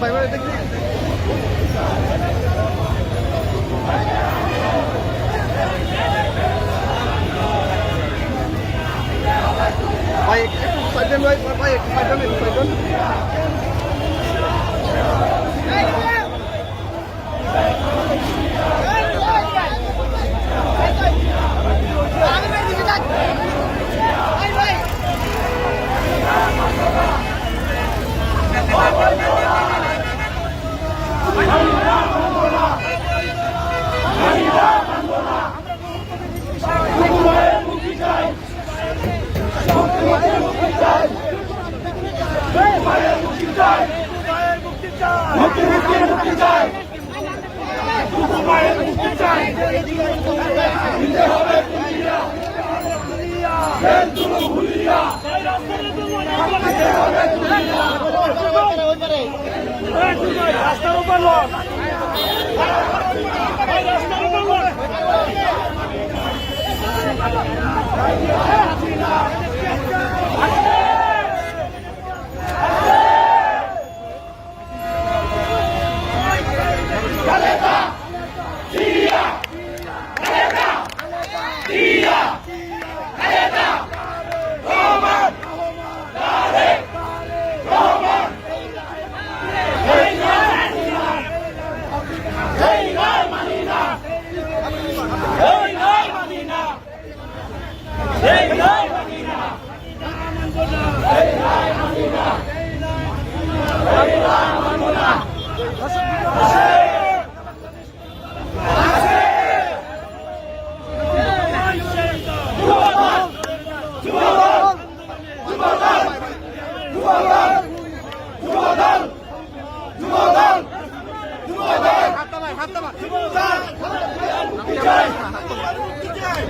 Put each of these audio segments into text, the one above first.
Bye, bye, bye. ভাই একটু সাইডেন ভাই ভাই একটু সাইডেন একটু সাইডেন রাস্তার উপর লোক রাস্তার উপর লোক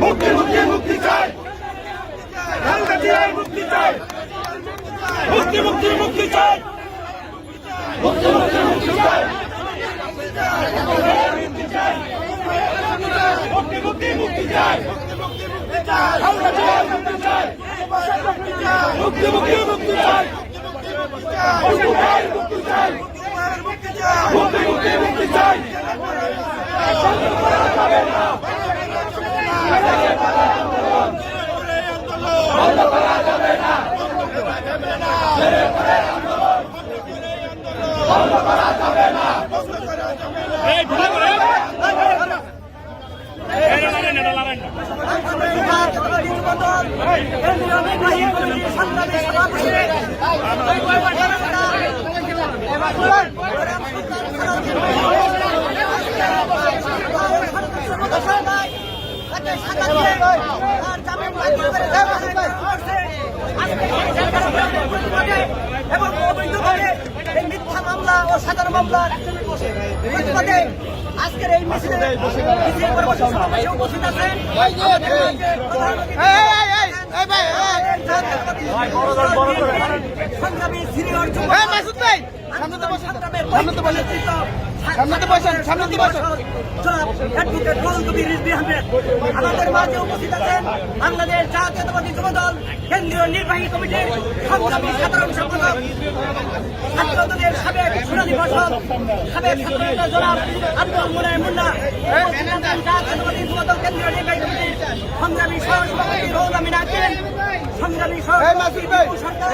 মুক্তি মুক্তি মুক্তি চাই মুক্তি চাই মুক্তি মুক্তি মুক্তি চাই মুক্তি মুক্তি মুক্তি চাই মুক্তি মুক্তি মুক্তি চাই মুক্তি চাই মুক্তি মুক্তি মুক্তি চাই মুক্তি চাই মুক্তি চাই মুক্তি মুক্তি মুক্তি চাই এই ঢুকে পড়ে এই লাগাই না এবং অবৈধভাবে না ও সাধারণ মামলার প্রতিবাদে আজকের এই মিছিলে মিছিল উপস্থিত আছেন সংগ্রামী সিনিয়র যুব সামনেতে বসেন সামনেতে বসেন সামনেতে বসেন সামনেতে বসেন। আমাদের মাঝে উপস্থিত আছেন বাংলাদেশ জাতীয়তাবাদী যুব দল কেন্দ্রীয় নির্বাহী কমিটির সংগ্রামী সাধারণ সম্পাদক ছাত্র দলের সাবেক সোনালী ফসল সাবেক ছাত্র নেতা জনাব আব্দুল মুনায় মুন্না জাতীয়তাবাদী যুব দল কেন্দ্রীয় নির্বাহী কমিটির সংগ্রামী সহসভাপতি রৌল আমিন আছেন সংগ্রামী সহসভাপতি সরকার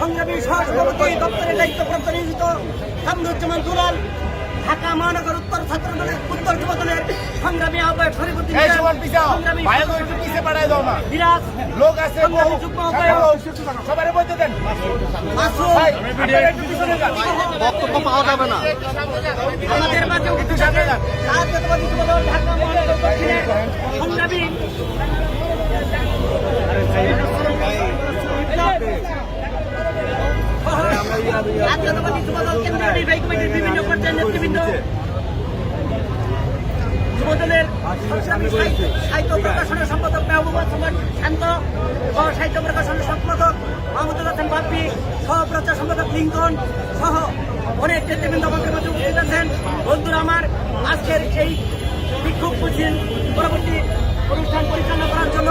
সংগ্রামী সহসভাপতি দপ্তরের দায়িত্বপ্রাপ্ত নিয়োজিত কামরুজ্জামান দুলাল ঢাকা মহানগর উত্তর ছাত্র উত্তর যুব দলের সংগ্রামী আহ্বায়ক শরীফুদ্দিন সবার সংগ্রামী ভাইকে একটু পিছে পাঠাই দাও না। বিরাজ লোক আছে সংগ্রামী বহু। যুগ্ম আহ্বায়ক। সবাই বলতে দেন। বক্তব্য পাওয়া যাবে না। আমাদের মাঝে ঢাকা মহানগর দক্ষিণের সংগ্রামী সাহিত্য- প্রকাশনের সম্পাদক মেহবুবা সুমন শান্ত সাহিত্য প্রকাশনের সম্পাদক মাহমুদুল হাসান বাপ্পি, সহ প্রচার সম্পাদক লিঙ্কন সহ অনেক নেতৃবৃন্দ আমাদের মধ্যে উপস্থিত আছেন। বন্ধুরা আমার, আজকের এই বিক্ষোভ মিছিল পরবর্তী অনুষ্ঠান পরিচালনা করার জন্য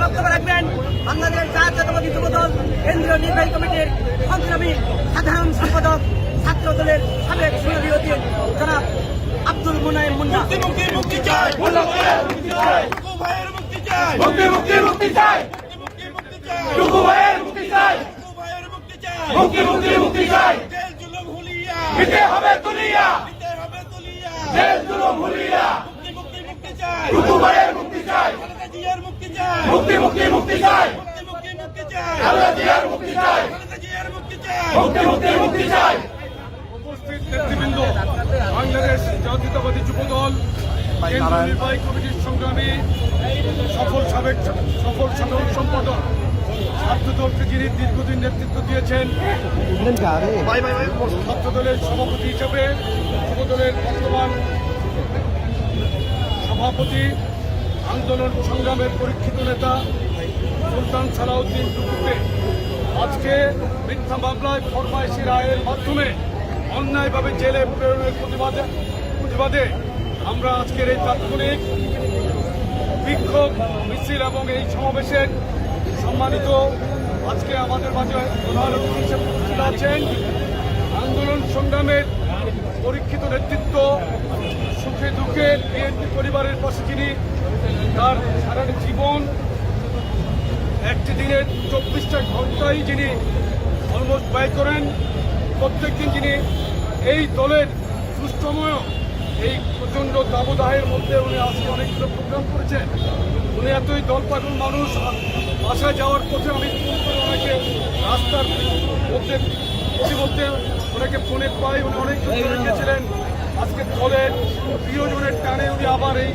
বক্তব্য রাখবেন বাংলাদেশ জাতীয়তাবাদী যুব দল কেন্দ্রীয় নির্বাহী কমিটির সংগ্রামী সাধারণ সম্পাদক ছাত্র দলের সাবেক আব্দুল মুনাইম মুন্না মুক্তি মুক্তি চাই মুক্তি চাই মুক্তি চাই মুক্তি মুক্তি মুক্তি চাই মুক্তি চাই মুক্তি মুক্তি মুক্তি চাই জেল জুলুম হুলিয়া দিতে হবে তুলিয়া জেল জুলুম হুলিয়া মুক্তি মুক্তি মুক্তি চাই টুকু ভাইয়ের মুক্তি চাই জিয়ার মুক্তি চাই মুক্তি মুক্তি মুক্তি চাই মুক্তি মুক্তি মুক্তি চাই খালেদা জিয়ার মুক্তি চাই জিয়ার মুক্তি চাই মুক্তি মুক্তি মুক্তি চাই নেতৃবৃন্দ বাংলাদেশ জাতীয়তাবাদী যুব দল কেন্দ্রীয় নির্বাহী কমিটির সংগ্রামী সফল সাবেক সফল সাধারণ সম্পাদক ছাত্র দলকে যিনি দীর্ঘদিন নেতৃত্ব দিয়েছেন ভাই ভাই ভাই। ছাত্র সভাপতি হিসেবে যুব দলের বর্তমান সভাপতি আন্দোলন সংগ্রামের পরীক্ষিত নেতা সুলতান সালাউদ্দিন টুকুকে আজকে মিথ্যা মামলায় ফরমাইশি রায়ের মাধ্যমে অন্যায়ভাবে জেলে প্রেরণের প্রতিবাদে প্রতিবাদে আমরা আজকের এই তাৎক্ষণিক বিক্ষোভ, মিছিল এবং এই সমাবেশের সম্মানিত আজকে আমাদের মাঝে প্রধান হিসেবে আছেন। আন্দোলন সংগ্রামের পরীক্ষিত নেতৃত্ব, সুখে দুঃখে বিএনপি পরিবারের পাশে যিনি তার সারাটা জীবন, একটি দিনের চব্বিশটা ঘন্টাই যিনি অলমোস্ট ব্যয় করেন প্রত্যেকদিন যিনি এই দলের সুষ্ঠময়, এই প্রচণ্ড দাবদাহের মধ্যে উনি আজকে অনেকগুলো প্রোগ্রাম করেছেন। উনি এতই দল পাগল মানুষ বাসায় যাওয়ার পথে আমি ফোন করে ওনাকে রাস্তার মধ্যে প্রতিমধ্যে ওনাকে ফোনে পাই, উনি অনেক গেছিলেন আজকে দলের প্রিয়জনের টানে উনি আবার এই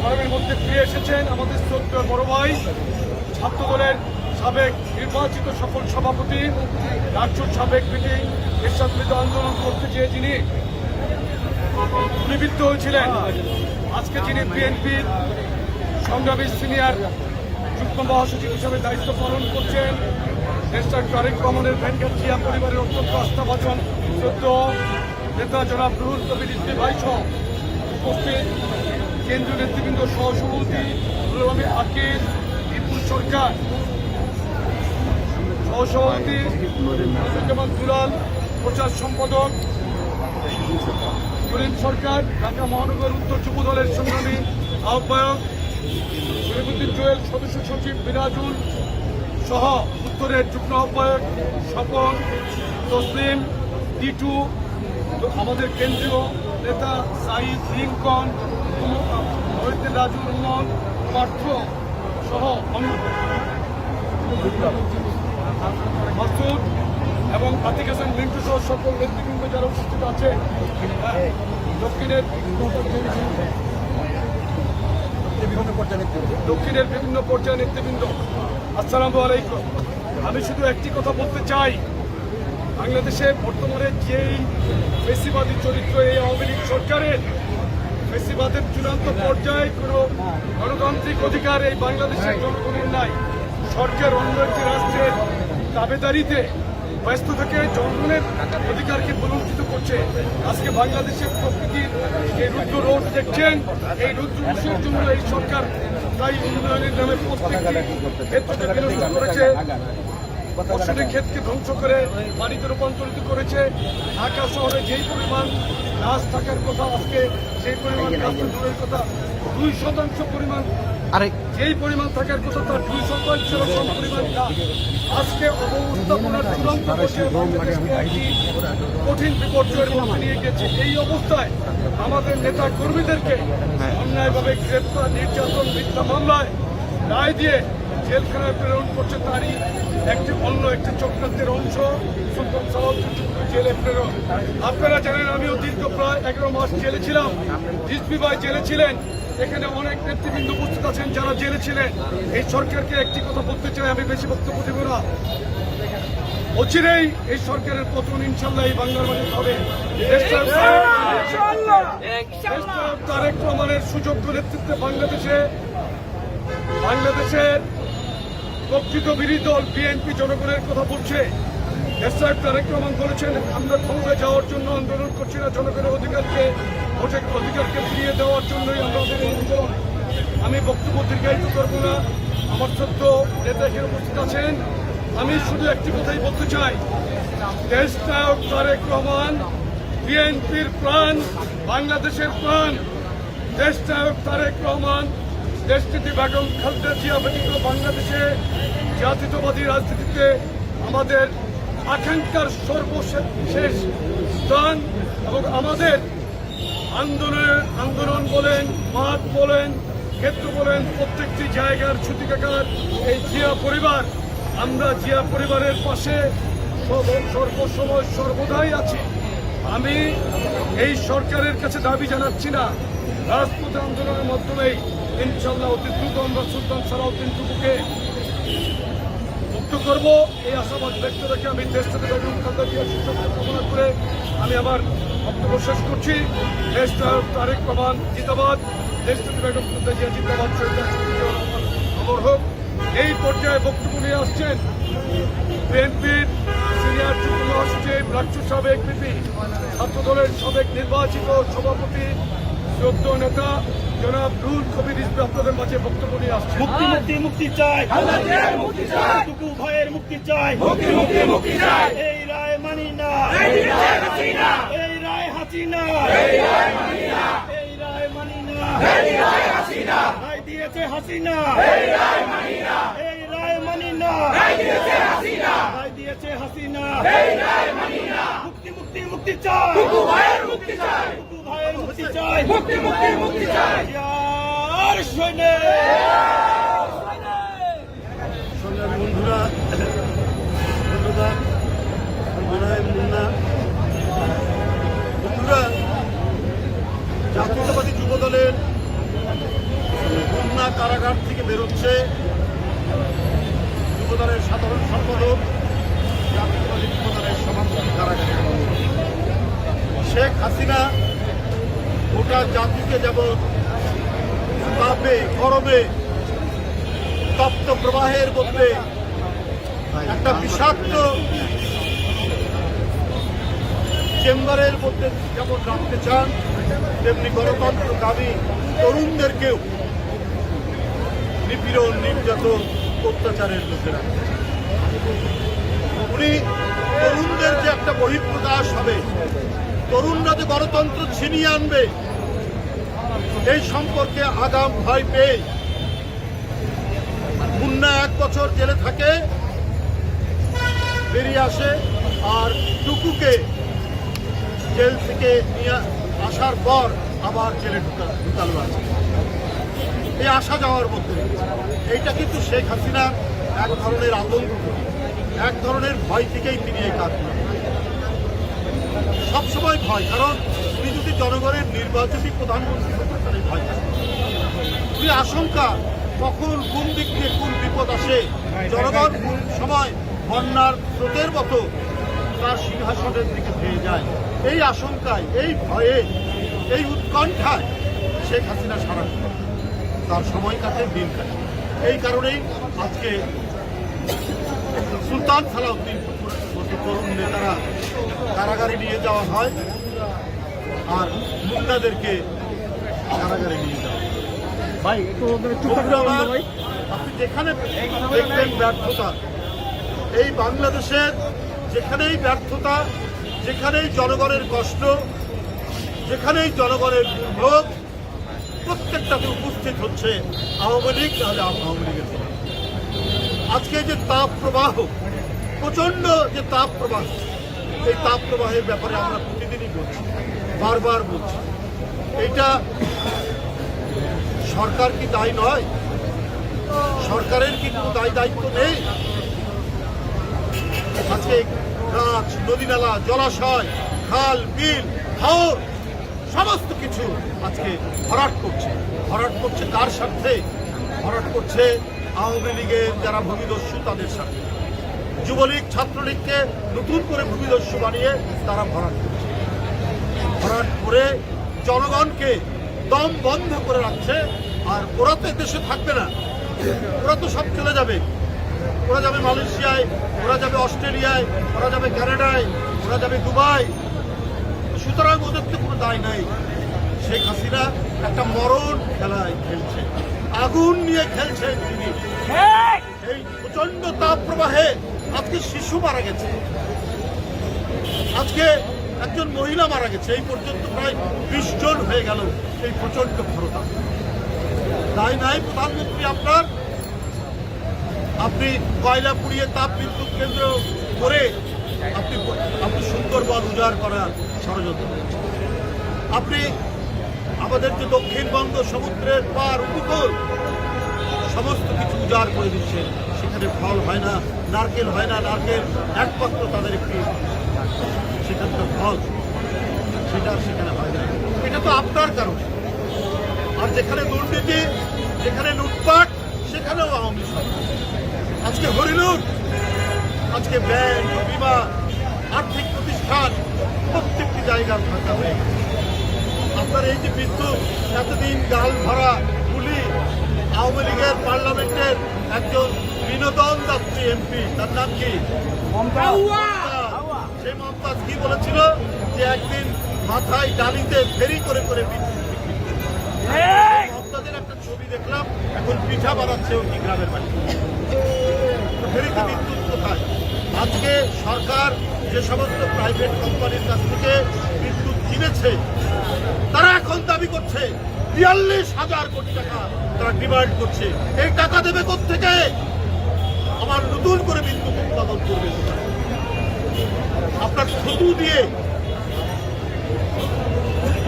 ফর্মের মধ্যে ফিরে এসেছেন। আমাদের শ্রদ্ধ বড় ভাই ছাত্র দলের সাবেক নির্বাচিত সফল সভাপতি রাজ্যর সাবেক পিটি এরশাদ বিরুদ্ধে আন্দোলন করতে চেয়ে যিনি গুলিবিদ্ধ হয়েছিলেন, আজকে যিনি বিএনপির সংগ্রামী সিনিয়র যুগ্ম মহাসচিব হিসেবে দায়িত্ব পালন করছেন দেশটার তারেক রহমানের ব্যাংকের জিয়া পরিবারের অত্যন্ত আস্থাভাজন সদ্য নেতা জনাব রুহুল কবির ইসমি ভাই সহ উপস্থিত কেন্দ্রীয় নেতৃবৃন্দ সহসভাপতি আকিব বিপুল সরকার। সহসভাপতি নজরুজ্জামান দুলাল প্রচার সম্পাদক। করিম সরকার, ঢাকা মহানগর উত্তর যুব দলের সংগ্রামী আহ্বায়ক শরীফুদ্দিন জুয়েল, সদস্য সচিব মিরাজুল সহ উত্তরের যুগ্ম আহ্বায়ক স্বপন তসলিম, টিটু, আমাদের কেন্দ্রীয় নেতা সাইদ লিঙ্কন, মহিউদ্দিন রাজুর রহমান পার্থ সহ অন্য মাসুদ এবং আতিক হাসান মিন্টু সহ সকল নেতৃবৃন্দ যারা উপস্থিত আছে দক্ষিণের দক্ষিণের বিভিন্ন পর্যায়ে নেতৃবৃন্দ, আসসালামু আলাইকুম। আমি শুধু একটি কথা বলতে চাই। বাংলাদেশে বর্তমানে যেই বেশিবাদী চরিত্র এই আওয়ামী লীগ সরকারের বেশিবাদের চূড়ান্ত পর্যায়ে কোনো গণতান্ত্রিক অধিকার এই বাংলাদেশের জনগণের নাই। সরকার অন্য একটি রাষ্ট্রের দাবেদারিতে ব্যস্ত থেকে জনগণের অধিকারকে বলঞ্চিত করছে। আজকে বাংলাদেশের প্রকৃতির এই রুদ্র রোড দেখছেন, এই রুদ্র রোষের জন্য এই সরকার তাই উন্নয়নের নামে প্রত্যেকটি করেছে। ফসলের ক্ষেতকে ধ্বংস করে বাড়িতে রূপান্তরিত করেছে। ঢাকা শহরে যেই পরিমাণ গাছ থাকার কথা আজকে, সেই পরিমাণ গাছ দূরের কথা দুই শতাংশ পরিমাণ যেই পরিমাণ থাকার কথা তার দুই পরিমাণ আজকে অবস্থাপনার চূড়ান্ত কঠিন বিপর্যয়ের মধ্যে নিয়ে গেছে। এই অবস্থায় আমাদের নেতা কর্মীদেরকে অন্যায়ভাবে গ্রেপ্তার নির্যাতন মিথ্যা মামলায় রায় দিয়ে জেলখানায় প্রেরণ করছে তারই একটি অন্য একটি চক্রান্তের অংশ। সুলতান জেলে প্রেরণ। আপনারা জানেন আমিও দীর্ঘ প্রায় এগারো মাস জেলে ছিলাম। রিজবি ভাই জেলে ছিলেন। এখানে অনেক নেতৃবৃন্দ উপস্থিত আছেন যারা জেলে ছিলেন এই সরকারকে একটি কথা বলতে চাই, আমি বেশি বক্তব্য দেব না। অচিরেই এই সরকারের পতন ইনশাল্লাহ এই বাংলার মাঝে হবে। তারেক রহমানের সুযোগ্য নেতৃত্বে বাংলাদেশে বাংলাদেশের প্রকৃত বিরোধী দল, বিএনপি জনগণের কথা বলছে। দেশসাহেব তারেক রহমান বলেছেন, আমরা ক্ষমতায় যাওয়ার জন্য আন্দোলন করছি না, জনগণের অধিকারকে ভোটের অধিকারকে ফিরিয়ে দেওয়ার জন্যই আমাদের আমি বক্তব্য দীর্ঘায়িত করব না। আমার সত্য নেতা এখানে উপস্থিত আছেন। আমি শুধু একটি কথাই বলতে চাই। দেশ নায়ক তারেক রহমান, বিএনপির প্রাণ, বাংলাদেশের প্রাণ। দেশ নায়ক তারেক রহমান, দেশটিতে বেগম খালেদা জিয়া ব্যতীত বাংলাদেশে জাতীয়তাবাদী রাজনীতিতে আমাদের আকাঙ্ক্ষার সর্বশেষ স্থান এবং আমাদের আন্দোলনের আন্দোলন বলেন মাঠ বলেন, ক্ষেত্র বলেন, প্রত্যেকটি জায়গার ছুটিকাকার এই জিয়া পরিবার, আমরা জিয়া পরিবারের পাশে সর্ব- সর্বসময় সর্বদাই আছি। আমি এই সরকারের কাছে দাবি জানাচ্ছি না। রাজপথ আন্দোলনের মাধ্যমেই ইনশাল্লাহ অতি দ্রুত আমরা সুলতান সালাউদ্দিন টুকুকে করব এই আশাবাদ ব্যক্ত রেখে আমি দেশ থেকে বেগম খালেদা জিয়ার সুস্বাস্থ্য কামনা করে আমি আমার বক্তব্য শেষ করছি। দেশ তারেক রহমান জিতাবাদ দেশ থেকে বেগম খালেদা জিয়া জিতাবাদ অমর হোক। এই পর্যায়ে বক্তব্য নিয়ে আসছেন বিএনপির সিনিয়র যুগ্ম মহাসচিব রাষ্ট্র সাবেক বিপি ছাত্র দলের সাবেক নির্বাচিত সভাপতি, যোগ্য নেতা জনাব রুল কবির আপনাদের মাঝে বক্তব্য নিয়ে আসছেন মুক্তি মুক্তি মুক্তি চাই। মুক্তি চাই। টুকু ভয়ের মুক্তি চাই। মুক্তি মুক্তি মুক্তি চাই। এই রায় মানি না। এই রায় হাসিনা এই রায় হাসিনা এই রায় মানি না। এই রায় মানি না। এই রায় হাসিনা রায় দিয়েছে হাসিনা এই রায় মানি না। এই রায় মানি না। রায় দিয়েছে হাসিনা রায় দিয়েছে হাসিনা এই রায় মানি না। মুক্তি মুক্তি মুক্তি চাই। টুকু ভয়ের মুক্তি চাই। মুক্তি মুক্তি মুক্তি চাই। আর সংগ্রামী বন্ধুরা ধন্যবাদ মনায় মুন্না বন্ধুরা, জাতীয়তাবাদী যুব দলের খুলনা কারাগার থেকে বেরোচ্ছে যুব দলের সাধারণ সম্পাদক, জাতীয়তাবাদী যুব দলের সভাপতি। কারাগারে শেখ হাসিনা গোটা জাতিকে যেমন তাপে, গরমে, তপ্ত প্রবাহের মধ্যে একটা বিষাক্ত চেম্বারের মধ্যে যেমন রাখতে চান, তেমনি গণতন্ত্র দাবি তরুণদেরকেও নিপীড়ন, নির্যাতন, অত্যাচারের লোকেরা উনি তরুণদের যে একটা বহিঃপ্রকাশ হবে, তরুণরা যে গণতন্ত্র ছিনিয়ে আনবে এই সম্পর্কে আগাম ভয় পেয়ে মুন্না এক বছর জেলে থাকে, বেরিয়ে আসে আর টুকুকে জেল থেকে নিয়ে আসার পর আবার জেলে ঢুকা ঢুকালো আছে। এই আসা যাওয়ার মধ্যে। এইটা কিন্তু শেখ হাসিনা এক ধরনের আতঙ্ক। এক ধরনের ভয় থেকেই তিনি এই কাজ সবসময় ভয়, কারণ তিনি যদি জনগণের নির্বাচিত প্রধানমন্ত্রী থাকতো। উনি আশঙ্কা, কখন কোন দিক থেকে কোন বিপদ আসে, জনগণ কোন সময় বন্যার স্রোতের মতো তার সিংহাসনের দিকে ধেয়ে যায়। এই আশঙ্কায়, এই ভয়ে, এই উৎকণ্ঠায় শেখ হাসিনা সারা তার সময় কাটে, দিন কাটে। এই কারণেই আজকে সুলতান সালাউদ্দিন মতো তরুণ নেতারা কারাগারে নিয়ে যাওয়া হয় আর মুন্ডাদেরকে কারাগারে নিয়ে যাওয়া হয়। বন্ধুরা, আপনি যেখানে দেখবেন ব্যর্থতা এই বাংলাদেশের যেখানেই ব্যর্থতা যেখানেই জনগণের কষ্ট যেখানেই জনগণের দুর্ভোগ প্রত্যেকটাতে উপস্থিত হচ্ছে আওয়ামী লীগ নাহলে আওয়ামী লীগের আজকে যে তাপ প্রবাহ প্রচণ্ড যে তাপ প্রবাহ এই তাপ প্রবাহের ব্যাপারে আমরা প্রতিদিনই বলছি বারবার বলছি। এটা সরকার কি দায়ী নয়? সরকারের কি কোনো দায়ী দায়িত্ব নেই? আজকে গাছ, নদী নালা, জলাশয়, খাল, বিল, হাওর, সমস্ত কিছু আজকে ভরাট করছে। ভরাট করছে কার স্বার্থে? ভরাট করছে আওয়ামী লীগের যারা ভূমিদস্যু, তাদের সাথে যুবলীগ, ছাত্রলীগকে নতুন করে ভূমিদস্যু বানিয়ে তারা ভরাট করছে। ভরাট করে জনগণকে দম বন্ধ করে রাখছে, আর ওরা তো দেশে থাকবে না। ওরা তো সব চলে যাবে। ওরা যাবে মালয়েশিয়ায়, ওরা যাবে অস্ট্রেলিয়ায়, ওরা যাবে কানাডায় ওরা যাবে দুবাই। সুতরাং ওদের তো কোনো দায় নাই। শেখ হাসিনা একটা মরণ খেলায় খেলছে। আগুন নিয়ে খেলছে তিনি। এই প্রচণ্ড তাপ প্রবাহে আজকে শিশু মারা গেছে। আজকে একজন মহিলা মারা গেছে, এই পর্যন্ত প্রায় বিশ জন হয়ে গেল এই প্রচণ্ড খরতা দায় নাই, প্রধানমন্ত্রী, আপনার? আপনি কয়লা পুড়িয়ে তাপ বিদ্যুৎ কেন্দ্র করে আপনি আপনি সুন্দরবন উজাড় করার ষড়যন্ত্র আপনি আমাদের যে দক্ষিণবঙ্গ সমুদ্রের পার উপকূল, সমস্ত কিছু উজাড় করে দিচ্ছেন। সেখানে ফল হয় না, নারকেল হয় না, নারকেল একমাত্র তাদের একটি সেখানকার ফল সেটা সেখানে হয় না। এটা তো আপনার কারণে। আর যেখানে দুর্নীতি, যেখানে লুটপাট, সেখানেও আওয়ামী সরকার আজকে হরিলুট, আজকে ব্যাংক বিমা আর্থিক প্রতিষ্ঠান, প্রত্যেকটি জায়গার ফাঁকা হয়ে আপনার এই যে বিদ্যুৎ, এতদিন গাল ভরা গুলি, আওয়ামী লীগের পার্লামেন্টের একজন বিনোদন যাত্রী এমপি, তার নাম কি। সেই মমতাজ কি বলেছিল যে একদিন মাথায় ডালিতে ফেরি করে করে। মমতাজের একটা ছবি দেখলাম এখন পিঠা বানাচ্ছে ওই গ্রামের বাড়ি। ফেরিতে বিদ্যুৎ কোথায়? আজকে সরকার যে সমস্ত প্রাইভেট কোম্পানির কাছ থেকে বিদ্যুৎ কিনেছে তারা এখন দাবি করছে বিয়াল্লিশ হাজার কোটি টাকা তারা ডিমান্ড করছে। এই টাকা দেবে থেকে আমার নতুন করে বিদ্যুৎ উৎপাদন করবে? আপনার শুধু দিয়ে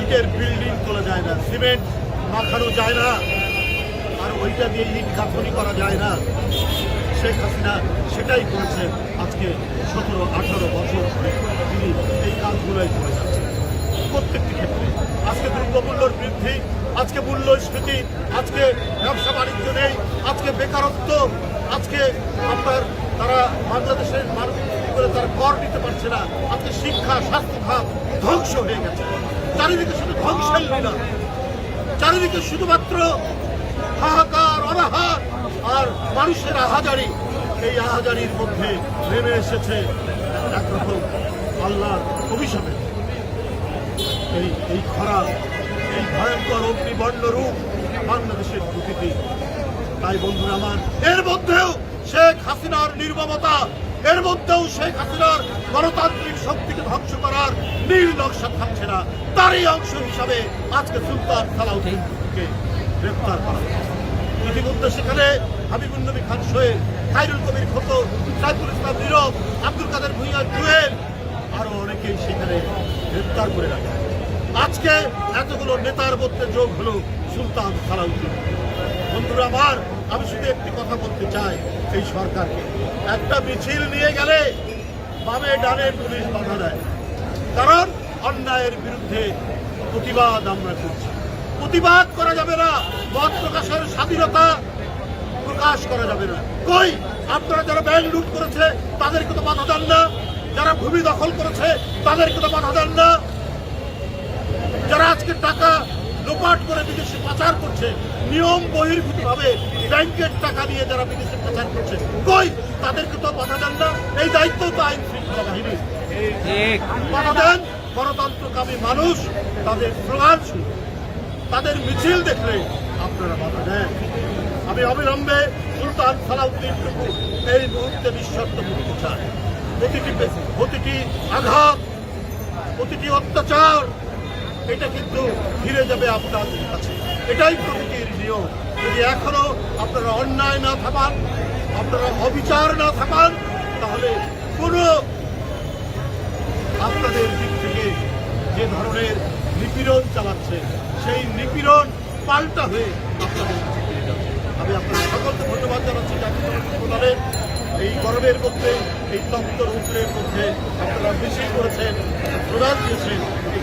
ইটের বিল্ডিং তোলা যায় না সিমেন্ট মাখানো যায় না, আর ওইটা দিয়ে ইট গাঁথনি করা যায় না। শেখ হাসিনা সেটাই করেছেন আজকে সতেরো, আঠারো বছর ধরে। তিনি এই কাজগুলোই করে যাচ্ছেন প্রত্যেকটি ক্ষেত্রে। আজকে দ্রব্যমূল্যর বৃদ্ধি, আজকে মূল্যস্ফীতি, আজকে ব্যবসা বাণিজ্য নেই, আজকে বেকারত্ব, আজকে আপনার, তারা বাংলাদেশের মানুষ করে তার কর দিতে পারছে না। আজকে শিক্ষা, স্বাস্থ্য খাত ধ্বংস হয়ে গেছে। চারিদিকে শুধু ধ্বংসই না চারিদিকে শুধুমাত্র হাহাকার, অনাহার আর মানুষের আহাজারি। এই আহাজারির মধ্যে নেমে এসেছে একরকম আল্লাহর অভিশাপে। এই এই খরা, এই ভয়ঙ্কর অগ্নিবর্ণ রূপ বাংলাদেশের প্রকৃতি। তাই বন্ধুরা আমার, এর মধ্যেও শেখ হাসিনার নির্মমতা এর মধ্যেও শেখ হাসিনার গণতান্ত্রিক শক্তিকে ধ্বংস করার নীল নকশা থাকছে না। তারই অংশ হিসাবে আজকে সুলতান সালাউদ্দিনকে গ্রেফতার করা। ইতিমধ্যে সেখানে হাবিবুল নবী খান সোহেল খাইরুল কবির খত সাইফুল ইসলাম নীরব, আব্দুল কাদের ভুইয়া জুয়েল আরও অনেকেই সেখানে গ্রেফতার করে রাখা। আজকে এতগুলো নেতার মধ্যে যোগ হলো সুলতান সালাউদ্দিন। বন্ধুরা আমার, আমি শুধু একটি কথা বলতে চাই। এই সরকারকে একটা মিছিল নিয়ে গেলে বামে ডানে পুলিশ বাধা দেয়। কারণ অন্যায়ের বিরুদ্ধে প্রতিবাদ আমরা করছি। প্রতিবাদ করা যাবে না, মত প্রকাশের স্বাধীনতা প্রকাশ করা যাবে না। কই? আপনারা যারা ব্যাংক লুট করেছে, তাদেরকে তো বাধা দেন না। যারা ভূমি দখল করেছে, তাদেরকে তো বাধা দেন না। যারা আজকে টাকা লোপাট করে বিদেশে পাচার করছে নিয়ম বহির্ভূত ভাবে ব্যাংকের টাকা নিয়ে যারা বিদেশে পাচার করছে কই? তাদেরকে তো বাধা দেন না। এই দায়িত্ব তো আইন শৃঙ্খলা বাহিনী বাধা দেন গণতন্ত্রকামী মানুষ তাদের স্লোগান শুনে তাদের মিছিল দেখলে আপনারা বাধা দেন। আমি অবিলম্বে সুলতান সালাউদ্দিন টুকু এই মুহূর্তে নিঃশর্ত করতে চাই প্রতিটি প্রতিটি আঘাত প্রতিটি অত্যাচার এটা কিন্তু ফিরে যাবে আপনাদের কাছে। এটাই প্রকৃতির নিয়ম। যদি এখনও আপনারা অন্যায় না থামান, আপনারা অবিচার না থামান, তাহলে কোনো আপনাদের দিক থেকে যে ধরনের নিপীড়ন চালাচ্ছে, সেই নিপীড়ন পাল্টা হয়ে আপনাদের কাছে ফিরে যাবে। আমি আপনাদের সকলকে ধন্যবাদ জানাচ্ছি জাতীয় প্রধানের। এই গরমের মধ্যে, এই তপ্ত রৌদ্রের মধ্যে আপনারা মিছিল করেছেন প্রদান দিয়েছেন, এই